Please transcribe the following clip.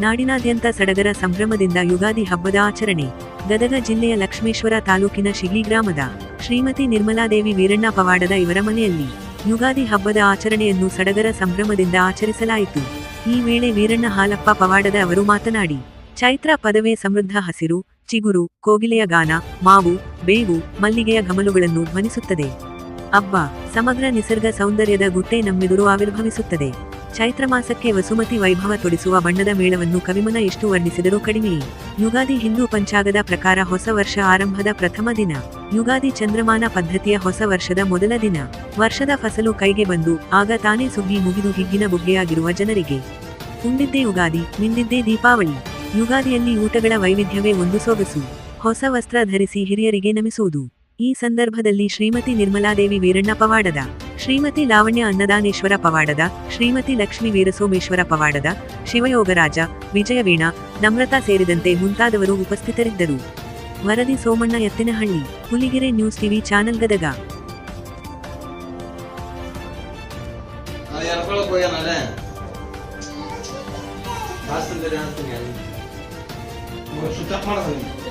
ನಾಡಿನಾದ್ಯಂತ ಸಡಗರ ಸಂಭ್ರಮದಿಂದ ಯುಗಾದಿ ಹಬ್ಬದ ಆಚರಣೆ. ಗದಗ ಜಿಲ್ಲೆಯ ಲಕ್ಷ್ಮೇಶ್ವರ ತಾಲೂಕಿನ ಶಿಗ್ಲಿ ಗ್ರಾಮದ ಶ್ರೀಮತಿ ನಿರ್ಮಲಾದೇವಿ ವೀರಣ್ಣ ಪವಾಡದ ಇವರ ಮನೆಯಲ್ಲಿ ಯುಗಾದಿ ಹಬ್ಬದ ಆಚರಣೆಯನ್ನು ಸಡಗರ ಸಂಭ್ರಮದಿಂದ ಆಚರಿಸಲಾಯಿತು. ಈ ವೇಳೆ ವೀರಣ್ಣ ಹಾಲಪ್ಪ ಪವಾಡದ ಅವರು ಮಾತನಾಡಿ, ಚೈತ್ರ ಪದವೇ ಸಮೃದ್ಧ ಹಸಿರು, ಚಿಗುರು, ಕೋಗಿಲೆಯ ಗಾನ, ಮಾವು, ಬೇವು, ಮಲ್ಲಿಗೆಯ ಗಮಲುಗಳನ್ನು ಧ್ವನಿಸುತ್ತದೆ. ಹಬ್ಬ, ಸಮಗ್ರ ನಿಸರ್ಗ ಸೌಂದರ್ಯದ ಗುಟ್ಟೆ ನಮ್ಮೆದುರು ಆವಿರ್ಭವಿಸುತ್ತದೆ. ಚೈತ್ರ ಮಾಸಕ್ಕೆ ವಸುಮತಿ ವೈಭವ ತೊಡಿಸುವ ಬಣ್ಣದ ಮೇಳವನ್ನು ಕವಿಮನ ಎಷ್ಟು ವರ್ಣಿಸಿದರೂ ಕಡಿಮೆಯೇ ಯುಗಾದಿ ಹಿಂದೂ ಪಂಚಾಗದ ಪ್ರಕಾರ ಹೊಸ ವರ್ಷ ಆರಂಭದ ಪ್ರಥಮ ದಿನ. ಯುಗಾದಿ ಚಂದ್ರಮಾನ ಪದ್ಧತಿಯ ಹೊಸ ವರ್ಷದ ಮೊದಲ ದಿನ. ವರ್ಷದ ಫಸಲು ಕೈಗೆ ಬಂದು, ಆಗ ತಾನೇ ಸುಗ್ಗಿ ಮುಗಿದು ಹಿಗ್ಗಿನ ಬುಗ್ಗೆಯಾಗಿರುವ ಜನರಿಗೆ. ಉಂಡಿದ್ದೇ ಯುಗಾದಿ ನಿಂದಿದ್ದೇ ದೀಪಾವಳಿ. ಯುಗಾದಿಯಲ್ಲಿ ಊಟಗಳ ವೈವಿಧ್ಯವೇ ಒಂದು ಸೊಗಸು. ಹೊಸ ವಸ್ತ್ರ ಧರಿಸಿ ಹಿರಿಯರಿಗೆ ನಮಿಸುವುದು. ಈ ಸಂದರ್ಭದಲ್ಲಿ ಶ್ರೀಮತಿ ನಿರ್ಮಲಾದೇವಿ ವೀರಣ್ಣ ಪವಾಡದ, ಶ್ರೀಮತಿ ಲಾವಣ್ಯ ಅನ್ನದಾನೇಶ್ವರ ಪವಾಡದ, ಶ್ರೀಮತಿ ಲಕ್ಷ್ಮೀ ವೀರಸೋಮೇಶ್ವರ ಪವಾಡದ, ಶಿವಯೋಗರಾಜ, ವಿಜಯವೀಣ, ನಮ್ರತಾ ಸೇರಿದಂತೆ ಮುಂತಾದವರು ಉಪಸ್ಥಿತರಿದ್ದರು. ವರದಿ Somanna Ettinahalli Huligere news TV channel Gadag. ಅದು